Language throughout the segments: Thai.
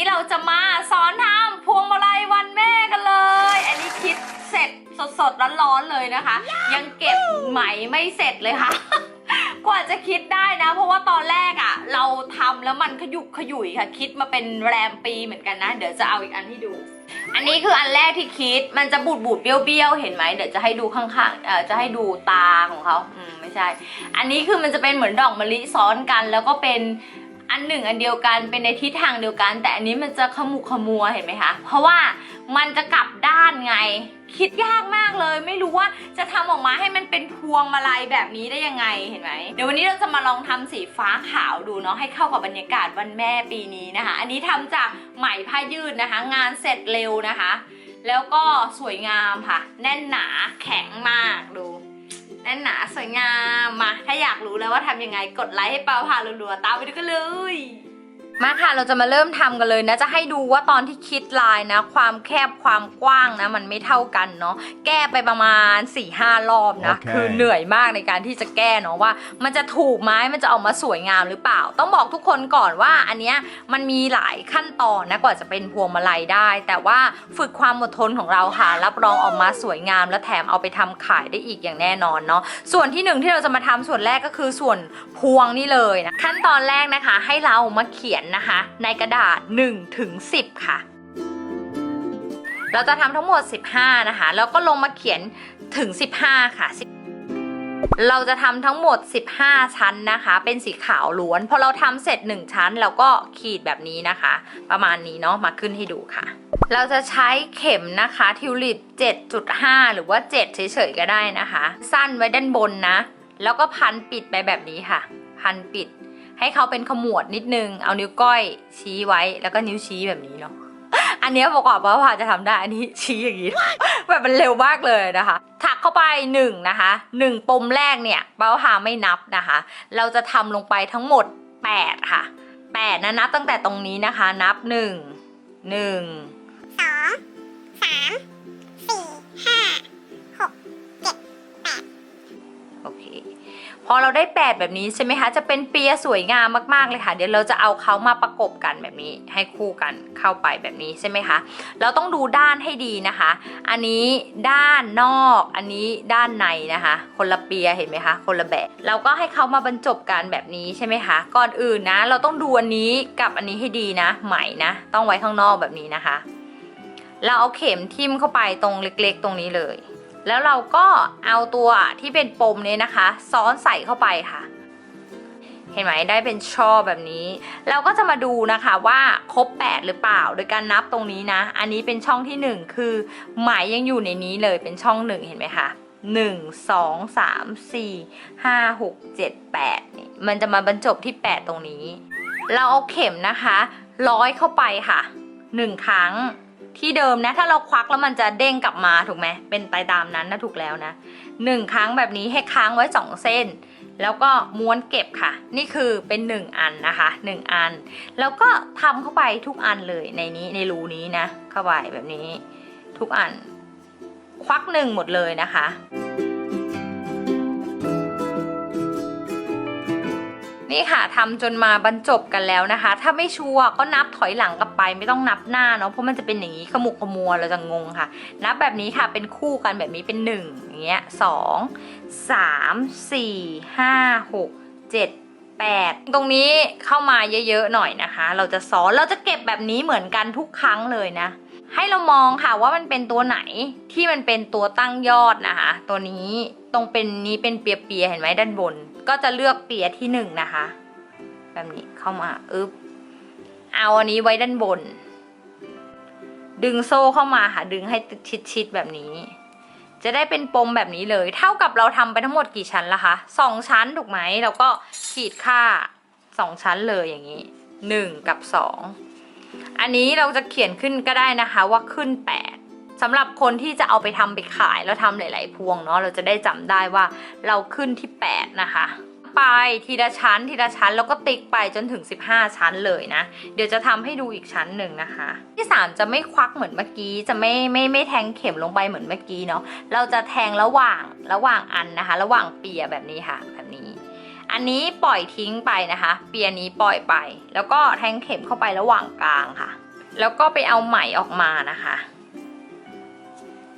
นี้เราจะมาสอนทำพวงมาลัยวันแม่กันเลย อันนี้คิดเสร็จสดๆร้อนๆเลยนะคะ ยังเก็บไหมไม่เสร็จเลยค่ะ กว่าจะคิดได้นะ เพราะว่าตอนแรกอะ่ะ เราทำแล้วมันขยุกขยุยค่ะ คิดมาเป็นแรมปีเหมือนกันนะ เดี๋ยวจะเอาอีกอันให้ดู อันนี้คืออันแรกที่คิดมันจะบูดบูดๆเบี้ยวๆเห็นไหมเดี๋ยวจะให้ดูข้างๆเอ่อจะให้ดูตาของเขาอืมไม่ใช่ อันนี้คือมันจะเป็นเหมือนดอกมะลิซ้อนกัน แล้วก็เป็น อันหนึ่งอันเดียวกันเป็นในทิศทางเดียวกัน แต่อันนี้มันจะขมุกขมัวเห็นไหมคะเพราะว่ามันจะกลับด้านไง คิดยากมากเลย ไม่รู้ว่าจะทำออกมาให้มันเป็นพวงมาลัยแบบนี้ได้ยังไงเห็นไหมเดี๋ยววันนี้เราจะมาลองทำสีฟ้าขาวดูเนาะให้เข้ากับบรรยากาศวันแม่ปีนี้นะคะ อันนี้ทำจากไหมผ้ายืดนะคะ งานเสร็จเร็วนะคะ แล้วก็สวยงามค่ะ แน่นหนาแข็งมากดู แน่นหนาสวยงามมาถ้าอยากรู้แล้วว่าทำยังไงกดไลค์ให้เปาพารัวๆตามไปดูกันเลย มาค่ะเราจะมาเริ่มทำกันเลยนะจะให้ดูว่าตอนที่คิดลายนะ ความแคบความกว้างนะ มันไม่เท่ากันเนาะแก้ไปประมาณ4ี่ห้ารอบนะโอเคคือเหนื่อยมากในการที่จะแก้เนาะว่า มันจะถูกไหมมันจะออกมาสวยงามหรือเปล่า ต้องบอกทุกคนก่อนว่าอันเนี้ยมันมีหลายขั้นตอนนะกว่าจะเป็นพวงมาลัยได้ แต่ว่าฝึกความอดทนของเราค่ะ รับรองออกมาสวยงาม และแถมเอาไปทำขายได้อีกอย่างแน่นอนเนาะส่วนที่หนึ่งที่เราจะมาทำส่วนแรกก็คือส่วนพวงนี่เลยนะขั้นตอนแรกนะคะ ให้เรามาเขียนนะคะ ในกระดาษ1ถึง10 ค่ะ เราจะทำทั้งหมด 15 นะคะ แล้วก็ลงมาเขียนถึง 15 ค่ะ เราจะทำทั้งหมด 15 ชั้นนะคะ เป็นสีขาวล้วนพอเราทำเสร็จ 1 ชั้นเราก็ขีดแบบนี้นะคะ ประมาณนี้เนาะมาขึ้นให้ดูค่ะ เราจะใช้เข็มนะคะทิวลิป 7.5 หรือว่า 7 เฉยๆก็ได้นะคะ สั้นไว้ด้านบนนะ แล้วก็พันปิดไปแบบนี้ค่ะ พันปิด ให้เขาเป็นขมวดนิดนึง เอานิ้วก้อยชี้ไว้ แล้วก็นิ้วชี้แบบนี้เนาะอันเนี้ยประกอบว่าพาจะทำได้ อันนี้ชี้อย่างนี้แบบมันเร็วมากเลยนะคะ ถักเข้าไปหนึ่งนะคะหนึ่งปมแรกเนี่ยเป้าหาไม่นับนะคะ เราจะทำลงไปทั้งหมด 8 ค่ะ8นะนับตั้งแต่ตรงนี้นะคะ นับ 1 1สองสามสี่ห้าหกเจ็ดแปดโอเค พอเราได้ 8 แบบนี้ใช่ไหมคะ จะเป็นเปียสวยงามมากๆเลยค่ะ เดี๋ยวเราจะเอาเขามาประกบกันแบบนี้ ให้คู่กันเข้าไปแบบนี้ใช่ไหมคะ เราต้องดูด้านให้ดีนะคะ อันนี้ด้านนอก อันนี้ด้านในนะคะ คนละเปียเห็นไหมคะ คนละแบบ เราก็ให้เขามาบรรจบกันแบบนี้ใช่ไหมคะ ก่อนอื่นนะ เราต้องดูอันนี้กับอันนี้ให้ดีนะ ไหมนะ ต้องไว้ข้างนอกแบบนี้นะคะ เราเอาเข็มทิ่มเข้าไปตรงเล็ก ๆ ตรงนี้เลย แล้วเราก็เอาตัวที่เป็นปมเนี้นะคะ ซ้อนใส่เข้าไปค่ะ เห็นไหมได้เป็นช่อแบบนี้ เราก็จะมาดูนะคะว่าครบ 8 หรือเปล่า โดยการนับตรงนี้นะ อันนี้เป็นช่องที่ 1 คือไหมยังอยู่ในนี้เลยเป็นช่อง 1 เห็นไหมคะ1 2 3 4 5 6 7 8นี่มันจะมาบรรจบที่8ตรงนี้ เราเอาเข็มนะคะ ร้อยเข้าไปค่ะ1ครั้ง ที่เดิมนะ ถ้าเราควักแล้วมันจะเด้งกลับมาถูกไหมเป็นไปตามนั้นนะถูกแล้วนะหนึ่งครั้งแบบนี้ให้ค้างไว้สองเส้น แล้วก็ม้วนเก็บค่ะ นี่คือเป็นหนึ่งอันนะคะหนึ่งอัน แล้วก็ทำเข้าไปทุกอันเลยในนี้ในรูนี้นะ เข้าไปแบบนี้ทุกอัน ควักหนึ่งหมดเลยนะคะ นี่ค่ะทำจนมาบรรจบกันแล้วนะคะ ถ้าไม่ชัวร์ก็นับถอยหลังกลับไปไม่ต้องนับหน้าเนาะเพราะมันจะเป็นอย่างนี้ขมุกขมัวเราจะงงค่ะ นับแบบนี้ค่ะเป็นคู่กันแบบนี้เป็นหนึ่งอย่างเงี้ยสองสามสี่ห้าหกเจ็ดแปดตรงนี้เข้ามาเยอะๆหน่อยนะคะ เราจะซ้อนเราจะเก็บแบบนี้เหมือนกันทุกครั้งเลยนะ ให้เรามองค่ะว่ามันเป็นตัวไหนที่มันเป็นตัวตั้งยอดนะคะ ตัวนี้ตรงเป็นนี้เป็นเปียๆเห็นไหมด้านบน ก็จะเลือกเปียที่หนึ่งนะคะ แบบนี้เข้ามาอึ๊บเอาอันนี้ไว้ด้านบน ดึงโซ่เข้ามาค่ะดึงให้ชิดๆแบบนี้ จะได้เป็นปมแบบนี้เลย เท่ากับเราทำไปทั้งหมดกี่ชั้นละคะสองชั้นถูกไหมเราก็ขีดค่าสองชั้นเลยอย่างนี้หนึ่งกับสองอันนี้เราจะเขียนขึ้นก็ได้นะคะว่าขึ้น8 สำหรับคนที่จะเอาไปทำไปขายแล้วทำหลาย ๆ พวงเนาะเราจะได้จำได้ว่าเราขึ้นที่ 8 นะคะ ไปทีละชั้นทีละชั้นแล้วก็ติ๊กไปจนถึง 15 ชั้นเลยนะ เดี๋ยวจะทำให้ดูอีกชั้นหนึ่งนะคะ ที่ 3 จะไม่ควักเหมือนเมื่อกี้ จะไม่ไม่ไม่แทงเข็มลงไปเหมือนเมื่อกี้เนาะเราจะแทงระหว่างระหว่างอันนะคะ ระหว่างเปียแบบนี้ค่ะแบบนี้อันนี้ปล่อยทิ้งไปนะคะ เปียนี้ปล่อยไป แล้วก็แทงเข็มเข้าไประหว่างกลางค่ะ แล้วก็ไปเอาไหมออกมานะคะ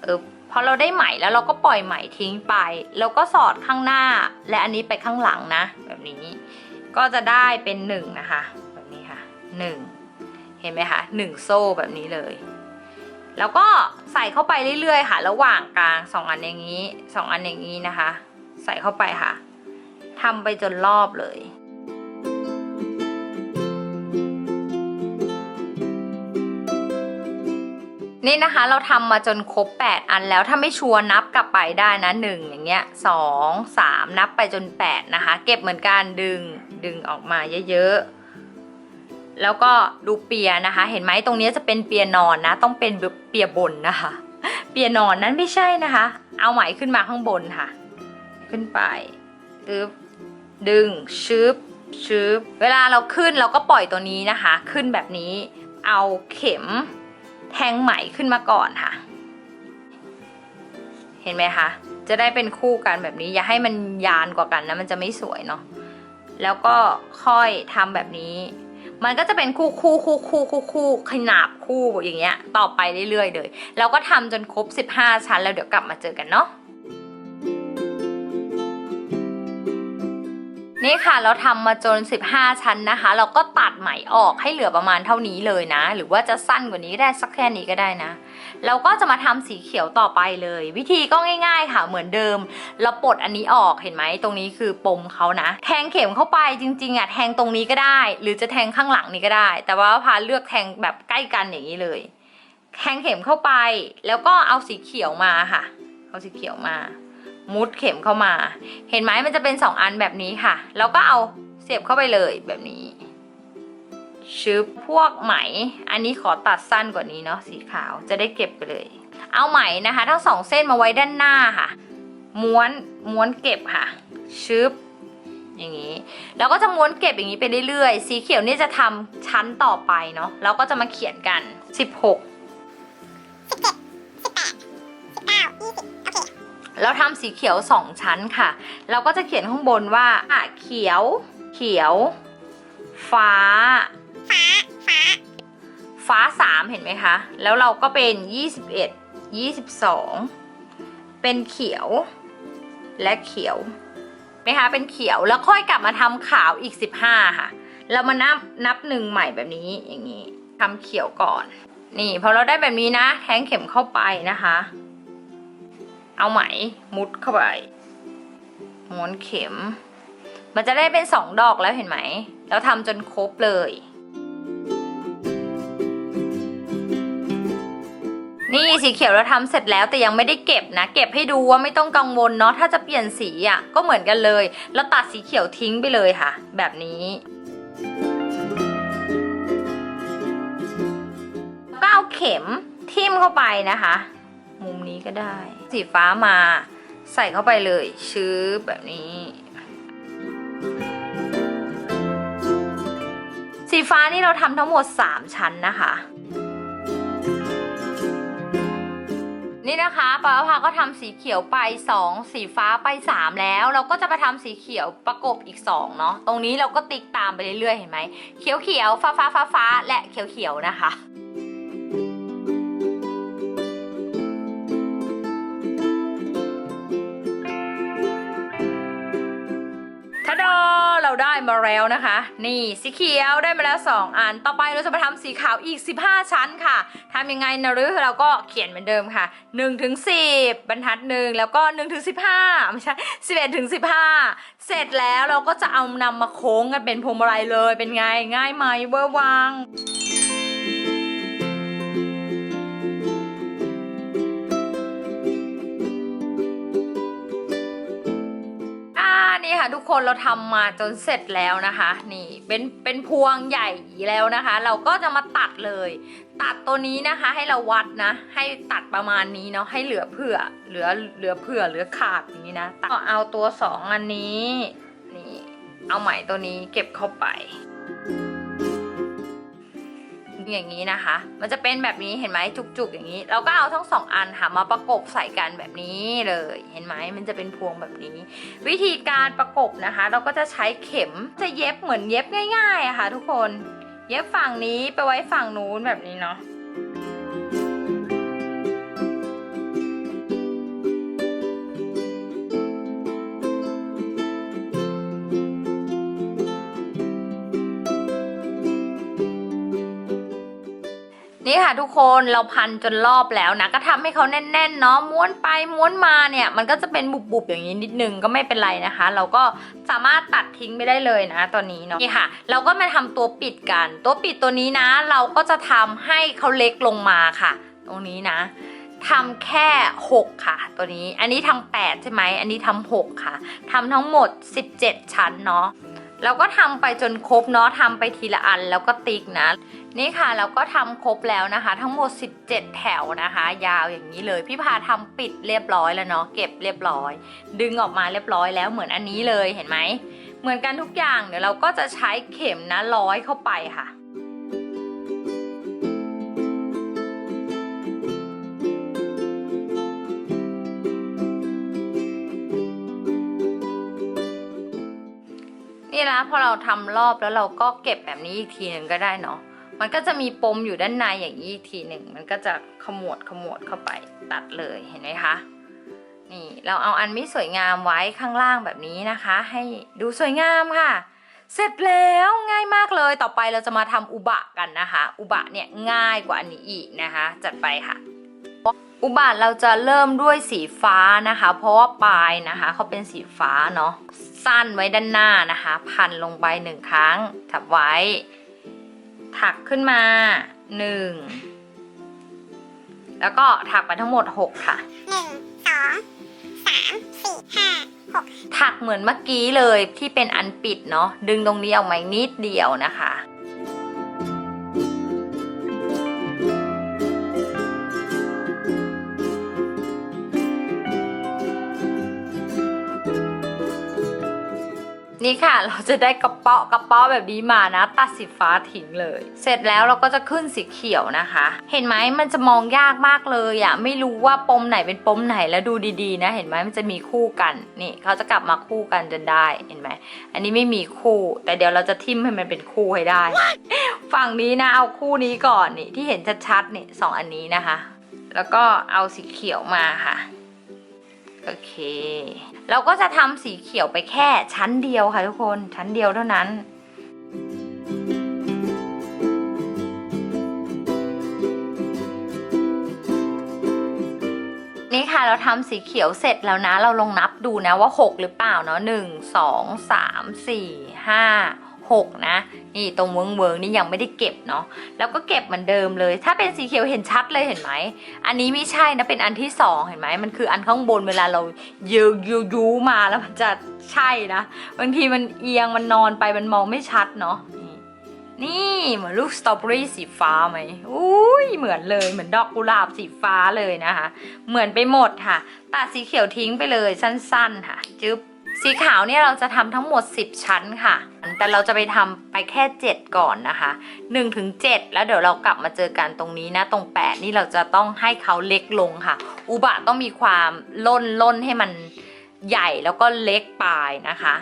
เออพอเราได้ไหมแล้วเราก็ปล่อยไหมทิ้งไป แล้วก็สอดข้างหน้า และอันนี้ไปข้างหลังนะ แบบนี้ก็จะได้เป็นหนึ่งนะคะ แบบนี้ค่ะหนึ่งเห็นไหมคะหนึ่งโซ่แบบนี้เลย แล้วก็ใส่เข้าไปเรื่อยๆค่ะ ระหว่างกลางสองอันอย่างนี้สองอันอย่างนี้นะคะ ใส่เข้าไปค่ะทำไปจนรอบเลย นี่นะคะเราทำมาจนครบ 8 อันแล้วถ้าไม่ชัวร์นับกลับไปได้นะ1อย่างเงี้ย2 3 นับไปจน 8 นะคะ เก็บเหมือนกันดึงดึงออกมาเยอะๆ แล้วก็ดูเปียนะคะ เห็นไหมตรงนี้จะเป็นเปียนอนนะ ต้องเป็นเปียบนนะคะ เปียนอนนั้นไม่ใช่นะคะ เอาไหมขึ้นมาข้างบนค่ะ ขึ้นไปตึ๊บดึงชึบชึบเวลาเราขึ้นเราก็ปล่อยตัวนี้นะคะ ขึ้นแบบนี้เอาเข็ม แทงไหมขึ้นมาก่อนค่ะ เห็นไหมคะ จะได้เป็นคู่กันแบบนี้ อย่าให้มันยานกว่ากันนะมันจะไม่สวยเนาะแล้วก็ค่อยทำแบบนี้ มันก็จะเป็นคู่คู่คู่คู่คู่คู่ขนาบคู่อย่างเงี้ย ต่อไปเรื่อยๆเลย แล้วก็ทำจนครบ 15 ชั้นแล้วเดี๋ยวกลับมาเจอกันเนาะ นี่ค่ะเราทำมาจน 15 ชั้นนะคะ เราก็ตัดไหมออกให้เหลือประมาณเท่านี้เลยนะ หรือว่าจะสั้นกว่านี้ได้สักแค่นี้ก็ได้นะ เราก็จะมาทำสีเขียวต่อไปเลย วิธีก็ง่ายๆค่ะเหมือนเดิม เราปลดอันนี้ออกเห็นไหมตรงนี้คือปมเขานะ แทงเข็มเข้าไปจริงๆอะแทงตรงนี้ก็ได้ หรือจะแทงข้างหลังนี้ก็ได้ แต่ว่าพาเลือกแทงแบบใกล้กันอย่างนี้เลย แทงเข็มเข้าไป แล้วก็เอาสีเขียวมาค่ะ เอาสีเขียวมา มุดเข็มเข้ามา เห็นไหมมันจะเป็นสองอันแบบนี้ค่ะ แล้วก็เอาเสียบเข้าไปเลยแบบนี้ชึบพวกไหม อันนี้ขอตัดสั้นกว่านี้เนาะสีขาวจะได้เก็บไปเลย เอาไหมนะคะ ทั้งสองเส้นมาไว้ด้านหน้าค่ะ ม้วนม้วนเก็บค่ะชึบอย่างนี้แล้วก็จะม้วนเก็บอย่างนี้ไปเรื่อยๆ สีเขียวนี่จะทำชั้นต่อไปเนาะแล้วก็จะมาเขียนกัน 16สิบเจ็ดสิบ แปดสิบเก้ายี่สิบโอเคเราทำสีเขียวสองชั้นค่ะ เราก็จะเขียนข้างบนว่าเขียว เขียว ฟ้า ฟ้า ฟ้า ฟ้าสามเห็นไหมคะ แล้วเราก็เป็นยี่สิบเอ็ดยี่สิบสองเป็นเขียว และเขียวไหมคะเป็นเขียวแล้วค่อยกลับมาทำขาวอีกสิบห้าค่ะ เรามานับนับหนึ่งใหม่แบบนี้อย่างนี้ทำเขียวก่อน นี่พอเราได้แบบนี้นะ แทงเข็มเข้าไปนะคะ เอาไหมมุดเข้าไปม้วนเข็ม มันจะได้เป็นสองดอกแล้วเห็นไหม แล้วทำจนครบเลย นี่สีเขียวเราทำเสร็จแล้วแต่ยังไม่ได้เก็บนะ เก็บให้ดูว่าไม่ต้องกังวลเนาะถ้าจะเปลี่ยนสีอะก็เหมือนกันเลย เราตัดสีเขียวทิ้งไปเลยค่ะ แบบนี้ก็เอาเข็มทิ่มเข้าไปนะคะ มุมนี้ก็ได้ สีฟ้ามาใส่เข้าไปเลยชื้อแบบนี้ สีฟ้านี่เราทำทั้งหมด 3 ชั้นนะคะ นี่นะคะปาภาก็ทำสีเขียวไป 2 สีฟ้าไป 3 แล้ว เราก็จะมาทำสีเขียวประกบอีก 2 เนาะตรงนี้เราก็ติ๊กตามไปเรื่อยๆ เห็นไหมเขียวเขียวฟ้าฟ้าฟ้าฟ้าและเขียวเขียวนะคะ ได้มาแล้วนะคะ นี่สีเขียวได้มาแล้ว 2 อัน ต่อไปเราจะมาทำสีขาวอีก 15 ชั้นค่ะทำยังไงนะรือเราก็เขียนเหมือนเดิมค่ะ1ถึง10บรรทัดหนึ่งแล้วก็1ถึง15ไม่ใช่11ถึง15เสร็จแล้วเราก็จะเอานำมาโค้งกันเป็นพวงมาลัยเลยเป็นไงง่ายไหมเวอร์วัง ค่ะทุกคนเราทำมาจนเสร็จแล้วนะคะ นี่เป็นเป็นพวงใหญ่แล้วนะคะ เราก็จะมาตัดเลย ตัดตัวนี้นะคะ ให้เราวัดนะ ให้ตัดประมาณนี้เนาะให้เหลือเผื่อเหลือเหลือเผื่อเหลือขาดอย่างนี้นะตัดก็เอาตัวสองอันนี้นี่เอาไหมตัวนี้เก็บเข้าไป อย่างนี้นะคะ มันจะเป็นแบบนี้เห็นไหมจุกๆอย่างนี้ เราก็เอาทั้งสองอันค่ะมาประกบใส่กันแบบนี้เลย เห็นไหมมันจะเป็นพวงแบบนี้ วิธีการประกบนะคะ เราก็จะใช้เข็มจะเย็บเหมือนเย็บง่ายๆอะค่ะ ทุกคน เย็บฝั่งนี้ไปไว้ฝั่งนู้นแบบนี้เนาะ นี่ค่ะทุกคนเราพันจนรอบแล้วนะ ก็ทำให้เขาแน่นๆเนาะม้วนไปม้วนมาเนี่ย มันก็จะเป็นบุบๆอย่างนี้นิดนึงก็ไม่เป็นไรนะคะ เราก็สามารถตัดทิ้งไม่ได้เลยนะ ตอนนี้เนาะนี่ค่ะ เราก็มาทำตัวปิดกัน ตัวปิดตัวนี้นะ เราก็จะทำให้เขาเล็กลงมาค่ะ ตรงนี้นะทำแค่ 6 ค่ะ ตัวนี้ อันนี้ทำ8ใช่ไหม อันนี้ทำ6ค่ะ ทำทั้งหมด 17 ชั้นเนาะ เราก็ทำไปจนครบเนาะทำไปทีละอันแล้วก็ติ๊กนะ นี่ค่ะเราก็ทำครบแล้วนะคะ ทั้งหมด 17 แถวนะคะ ยาวอย่างนี้เลย พี่พาทำปิดเรียบร้อยแล้วเนาะเก็บเรียบร้อย ดึงออกมาเรียบร้อยแล้วเหมือนอันนี้เลยเห็นไหมเหมือนกันทุกอย่างเดี๋ยวเราก็จะใช้เข็มนะร้อยเข้าไปค่ะ พอเราทำรอบแล้วเราก็เก็บแบบนี้อีกทีหนึ่งก็ได้เนาะมันก็จะมีปมอยู่ด้านในอย่างนี้อีกทีหนึ่งมันก็จะขมวดขมวดเข้าไปตัดเลยเห็นไหมคะนี่เราเอาอันไม่สวยงามไว้ข้างล่างแบบนี้นะคะ ให้ดูสวยงามค่ะ เสร็จแล้วง่ายมากเลยต่อไปเราจะมาทำอุบะกันนะคะ อุบะเนี่ยง่ายกว่าอันนี้อีกนะคะ จัดไปค่ะ อุบะเราจะเริ่มด้วยสีฟ้านะคะ เพราะว่าปลายนะคะเขาเป็นสีฟ้าเนาะสั้นไว้ด้านหน้านะคะ พันลงไปหนึ่งครั้งถับไว้ ถักขึ้นมาหนึ่งแล้วก็ถักไปทั้งหมด6ค่ะหนึ่งสองสามสี่ห้าหกถักเหมือนเมื่อกี้เลยที่เป็นอันปิดเนาะดึงตรงนี้ออกมาอีกนิดเดียวนะคะ นี่ค่ะเราจะได้กระเปาะกระเปาะแบบนี้มานะ ตัดสีฟ้าทิ้งเลย เสร็จแล้วเราก็จะขึ้นสีเขียวนะคะ เห็นไหมมันจะมองยากมากเลยอะไม่รู้ว่าปมไหนเป็นปมไหนแล้วดูดีๆ นะ เห็นไหมมันจะมีคู่กันนี่เขาจะกลับมาคู่กันจนได้เห็นไหมอันนี้ไม่มีคู่ แต่เดี๋ยวเราจะทิมให้มันเป็นคู่ให้ได้ ฝั่งนี้นะเอาคู่นี้ก่อนนี่ที่เห็นชัดๆนี่สองอันนี้นะคะ แล้วก็เอาสีเขียวมาค่ะโอเค เราก็จะทำสีเขียวไปแค่ชั้นเดียวค่ะทุกคนชั้นเดียวเท่านั้นนี่ค่ะเราทำสีเขียวเสร็จแล้วนะ เราลองนับดูนะว่า 6 หรือเปล่าเนาะหนึ่งสองสามสี่ห้า หกนะ นี่ตรงเวิงเวิงนี่ยังไม่ได้เก็บเนาะแล้วก็เก็บเหมือนเดิมเลย ถ้าเป็นสีเขียวเห็นชัดเลยเห็นไหมอันนี้ไม่ใช่นะเป็นอันที่สองเห็นไหมมันคืออันข้างบนเวลาเรายืยูยูมาแล้วมันจะใช่นะบางทีมันเอียงมันนอนไปมันมองไม่ชัดเนาะนี่นี่เหมือนลูกสตรอเบอรี่สีฟ้าไหมอุ้ยเหมือนเลยเหมือนดอกกุหลาบสีฟ้าเลยนะคะ เหมือนไปหมดค่ะ ตัดสีเขียวทิ้งไปเลยสั้นๆค่ะ จึ๊บ สีขาวเนี่ยเราจะทำทั้งหมด 10 ชั้นค่ะ แต่เราจะไปทำไปแค่ 7 ก่อนนะคะ1ถึง7แล้วเดี๋ยวเรากลับมาเจอกันตรงนี้นะ ตรง 8 นี่เราจะต้องให้เขาเล็กลงค่ะ อุบะต้องมีความล่นล่นให้มันใหญ่แล้วก็เล็กปลายนะคะ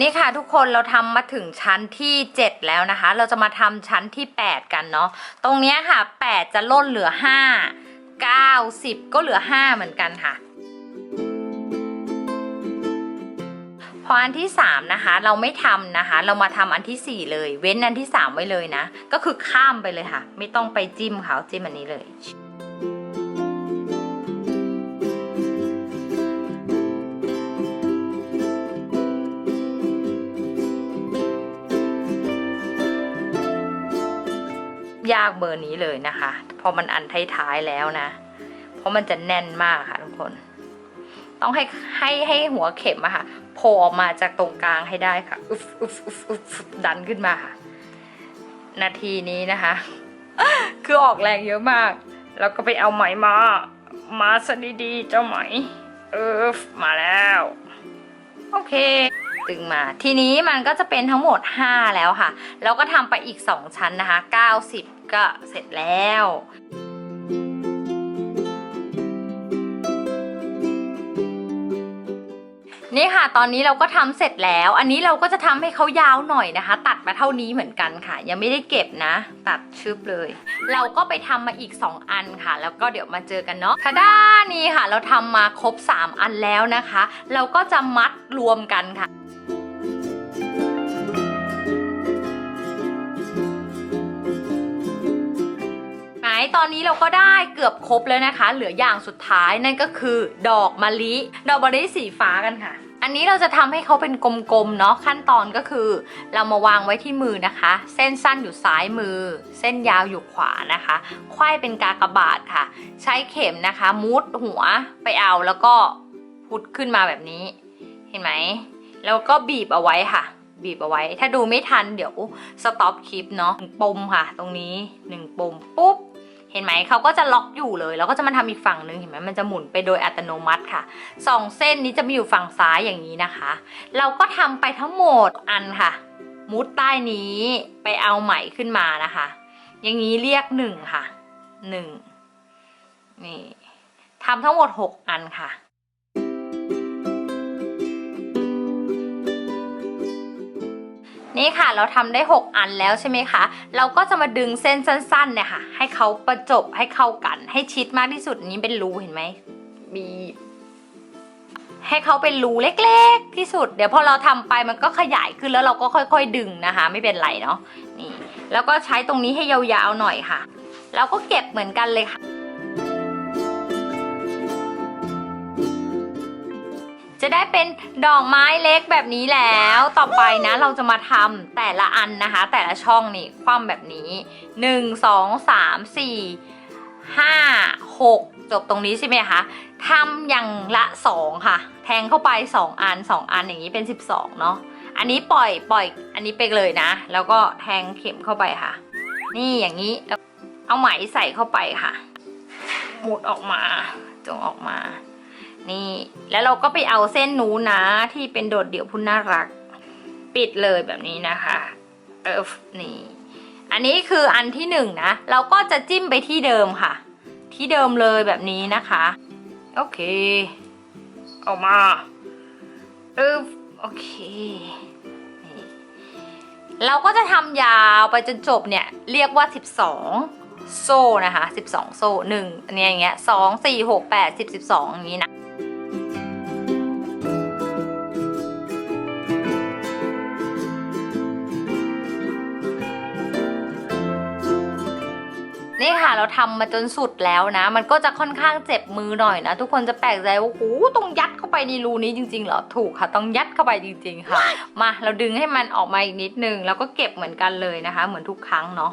นี่ค่ะทุกคนเราทำมาถึงชั้นที่ 7 แล้วนะคะ เราจะมาทำชั้นที่ 8 กันเนาะตรงนี้ค่ะ 8 จะล่นเหลือ 5 9 10 ก็เหลือ 5 เหมือนกันค่ะ พออันที่ 3 นะคะ เราไม่ทำนะคะ เรามาทำอันทีสี่ 4 เลย เว้นอันที่ 3 ไว้เลยนะ ก็คือข้ามไปเลยค่ะ ไม่ต้องไปจิ้มเขาจิ้มอันนี้เลย ยากเบอร์นี้เลยนะคะ พอมันอันท้ายๆแล้วนะ เพราะมันจะแน่นมากค่ะทุกคน ต้องให้ให้ให้หัวเข็มอะค่ะโผล่ออกมาจากตรงกลางให้ได้ค่ะอุฟอุฟอุฟอุฟดันขึ้นมาค่ะ นาทีนี้นะคะ คือออกแรงเยอะมาก แล้วก็ไปเอาไหมมา มาซะดีๆเจ้าไหม เออมาแล้ว โอเค ตึงมา ทีนี้มันก็จะเป็นทั้งหมด 5 แล้วค่ะ แล้วก็ทำไปอีก 2 ชั้นนะคะ 90 ก็เสร็จแล้วนี่ค่ะ ตอนนี้เราก็ทำเสร็จแล้ว อันนี้เราก็จะทำให้เขายาวหน่อยนะคะ ตัดมาเท่านี้เหมือนกันค่ะ ยังไม่ได้เก็บนะ ตัดชึบเลย เราก็ไปทำมาอีก 2 อันค่ะ แล้วก็เดี๋ยวมาเจอกันเนาะทาด้านี่ค่ะ เราทำมาครบ 3 อันแล้วนะคะ เราก็จะมัดรวมกันค่ะ ตอนนี้เราก็ได้เกือบครบแล้วนะคะ เหลืออย่างสุดท้ายนั่นก็คือ ดอกมะลิ ดอกมะลิสีฟ้ากันค่ะ อันนี้เราจะทำให้เขาเป็นกลมๆเนาะขั้นตอนก็คือ เรามาวางไว้ที่มือนะคะ เส้นสั้นอยู่ซ้ายมือ เส้นยาวอยู่ขวานะคะไขว้เป็นกากบาทค่ะ ใช้เข็มนะคะ มุดหัวไปเอาแล้วก็พุดขึ้นมาแบบนี้ เห็นไหมแล้วก็บีบเอาไว้ค่ะบีบเอาไว้ ถ้าดูไม่ทันเดี๋ยวสต็อปคลิปเนาะหนึ่งปมค่ะ ตรงนี้หนึ่งปมปุ๊บ เห็นไหมเขาก็จะล็อกอยู่เลย แล้วก็จะมาทำอีกฝั่งหนึ่งเห็นไหมมันจะหมุนไปโดยอัตโนมัติค่ะสองเส้นนี้จะมีอยู่ฝั่งซ้ายอย่างนี้นะคะ เราก็ทำไปทั้งหมดอันค่ะ มุดใต้นี้ไปเอาไหมขึ้นมานะคะ อย่างนี้เรียกหนึ่งค่ะหนึ่งนี่ทำทั้งหมดหกอันค่ะ นี่ค่ะเราทำได้ 6 อันแล้วใช่ไหมคะ เราก็จะมาดึงเส้นสั้นๆเนี่ยค่ะ ให้เขาประจบให้เข้ากัน ให้ชิดมากที่สุดอันนี้เป็นรูเห็นไหมบีบให้เขาเป็นรูเล็กๆที่สุด เดี๋ยวพอเราทำไปมันก็ขยายขึ้นแล้วเราก็ค่อยๆ ดึงนะคะ ไม่เป็นไรเนาะนี่ แล้วก็ใช้ตรงนี้ให้ยาวๆหน่อยค่ะ แล้วก็เก็บเหมือนกันเลยค่ะ จะได้เป็นดอกไม้เล็กแบบนี้แล้ว ต่อไปนะเราจะมาทำแต่ละอันนะคะ แต่ละช่องนี่คว่ำแบบนี้ 1 2 3 4 5 6 จบตรงนี้ใช่ไหมคะทำอย่างละ 2 ค่ะ แทงเข้าไป 2 อัน 2 อันอย่างนี้เป็น 12 เนาะอันนี้ปล่อยปล่อยอันนี้ไปเลยนะ แล้วก็แทงเข็มเข้าไปค่ะ นี่อย่างนี้เอาไหมใส่เข้าไปค่ะ หมุดออกมาจงออกมา นี่ แล้วเราก็ไปเอาเส้นหนูนะที่เป็นโดดเดี่ยวพุ่นน่ารัก ปิดเลยแบบนี้นะคะเออนี่ อันนี้คืออันที่หนึ่งนะ เราก็จะจิ้มไปที่เดิมค่ะ ที่เดิมเลยแบบนี้นะคะ โอเค ออกมาเออโอเคเราก็จะทำยาวไปจนจบเนี่ย เรียกว่า 12 โซ่นะคะ 12 โซ่หนึ่งอันนี้อย่างเงี้ยสองสี่หกแปดสิบสิบสองอย่างนี้นะ เราทำมาจนสุดแล้วนะ มันก็จะค่อนข้างเจ็บมือหน่อยนะ ทุกคนจะแปลกใจว่าโอ้โหต้องยัดเข้าไปในรูนี้จริงๆเหรอถูกค่ะ ต้องยัดเข้าไปจริง ๆ ค่ะ มาเราดึงให้มันออกมาอีกนิดนึงแล้วก็เก็บเหมือนกันเลยนะคะ เหมือนทุกครั้งเนาะ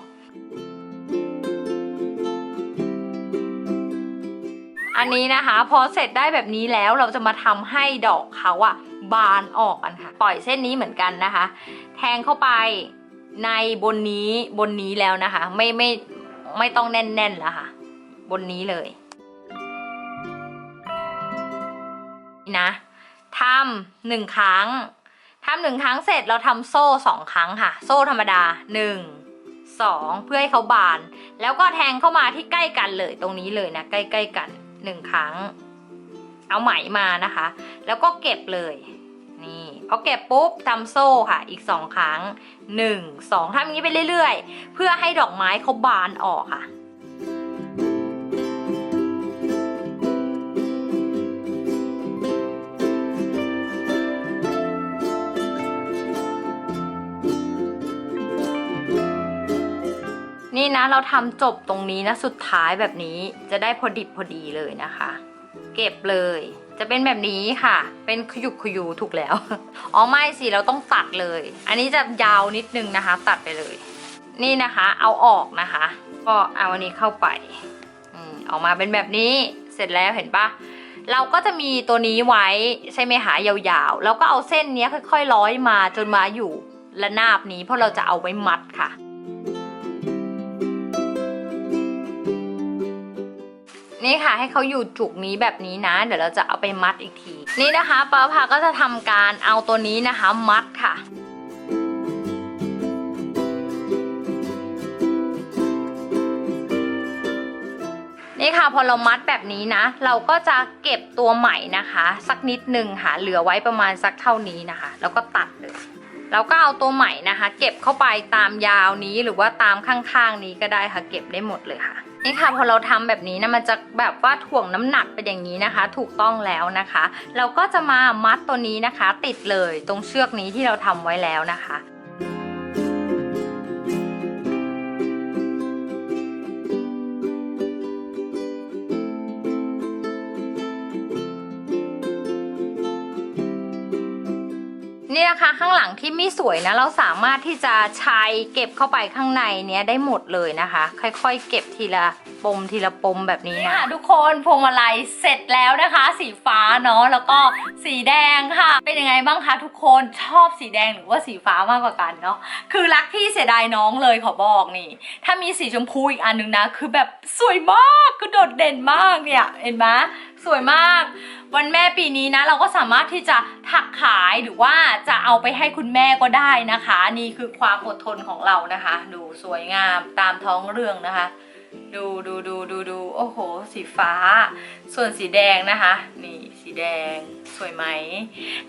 อันนี้นะคะ พอเสร็จได้แบบนี้แล้วเราจะมาทำให้ดอกเขาอะบานออกกันค่ะ ปล่อยเส้นนี้เหมือนกันนะคะ แทงเข้าไปในบนนี้บนนี้แล้วนะคะ ไม่ไม่ ไม่ต้องแน่นๆแล้วค่ะ บนนี้เลยนี่นะทำหนึ่งครั้งทำหนึ่งครั้งเสร็จเราทำโซ่สองครั้งค่ะ โซ่ธรรมดาหนึ่งสองเพื่อให้เขาบาน แล้วก็แทงเข้ามาที่ใกล้กันเลยตรงนี้เลยนะ ใกล้ๆกันหนึ่งครั้ง เอาไหมมานะคะ แล้วก็เก็บเลย พอเก็บปุ๊บทำโซ่ค่ะ อีกสองครั้งหนึ่งสองทำอย่างนี้ไปเรื่อยๆ เพื่อให้ดอกไม้เขาบานออกค่ะนี่นะเราทำจบตรงนี้นะสุดท้ายแบบนี้จะได้พอดิบพอดีเลยนะคะ เก็บเลย จะเป็นแบบนี้ค่ะ เป็นขยุกขยูถูกแล้ว อ๋อไม่สิเราต้องตัดเลย อันนี้จะยาวนิดนึงนะคะ ตัดไปเลย นี่นะคะ เอาออกนะคะ ก็เอาอันนี้เข้าไปอืออกมาเป็นแบบนี้เสร็จแล้วเห็นปะเราก็จะมีตัวนี้ไว้ใช่ไหมคะยาวๆ แล้วก็เอาเส้นนี้ค่อยๆร้อยมาจนมาอยู่ระนาบนี้เพราะเราจะเอาไว้มัดค่ะ นี่ค่ะให้เขาอยู่จุกนี้แบบนี้นะ เดี๋ยวเราจะเอาไปมัดอีกที นี่นะคะป้าพาก็จะทำการเอาตัวนี้นะคะ มัดค่ะนี่ค่ะพอเรามัดแบบนี้นะ เราก็จะเก็บตัวใหม่นะคะ สักนิดหนึ่งค่ะเหลือไว้ประมาณสักเท่านี้นะคะ แล้วก็ตัดเลยแล้วก็เอาตัวใหม่นะคะ เก็บเข้าไปตามยาวนี้หรือว่าตามข้างๆนี้ก็ได้ค่ะ เก็บได้หมดเลยค่ะ นี่ค่ะพอเราทำแบบนี้นะมันจะแบบว่าถ่วงน้ำหนักเป็นอย่างนี้นะคะ ถูกต้องแล้วนะคะ เราก็จะมามัดตัวนี้นะคะ ติดเลยตรงเชือกนี้ที่เราทำไว้แล้วนะคะ นี่นะคะข้างหลังที่ไม่สวยนะ เราสามารถที่จะใช้เก็บเข้าไปข้างในเนี้ยได้หมดเลยนะคะ ค่อยๆ เก็บทีละ ปมทีละปมแบบนี้นะทุกคนพวงมาลัยเสร็จแล้วนะคะ สีฟ้าเนาะแล้วก็สีแดงค่ะ เป็นยังไงบ้างคะทุกคนชอบสีแดงหรือว่าสีฟ้ามากกว่ากันเนาะคือรักพี่เสียดายน้องเลยขอบอกนี่ ถ้ามีสีชมพูอีกอันนึงนะ คือแบบสวยมากคือโดดเด่นมากเนี่ยเห็นไหมสวยมาก วันแม่ปีนี้นะ เราก็สามารถที่จะถักขายหรือว่าจะเอาไปให้คุณแม่ก็ได้นะคะ นี่คือความอดทนของเรานะคะ ดูสวยงามตามท้องเรื่องนะคะ ดูดูดูดูดูโอ้โห สีฟ้า ส่วนสีแดงนะคะ นี่สีแดงสวยไหม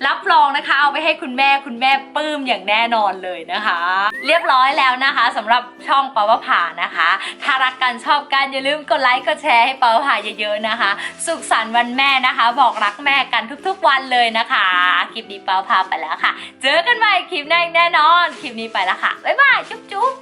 รับรองนะคะ เอาไปให้คุณแม่คุณแม่ปลื้มอย่างแน่นอนเลยนะคะ เรียบร้อยแล้วนะคะสำหรับช่องปาวผานะคะ ถ้ารักกันชอบกันอย่าลืมกดไลค์กดแชร์ให้ปาวผาเยอะๆนะคะ สุขสันต์วันแม่นะคะ บอกรักแม่กันทุกๆวันเลยนะคะคลิปนี้ปาวผาไปแล้วค่ะ เจอกันใหม่คลิปหน้าแน่นอน คลิปนี้ไปแล้วค่ะบ๊ายบายจุ๊บจุ๊บ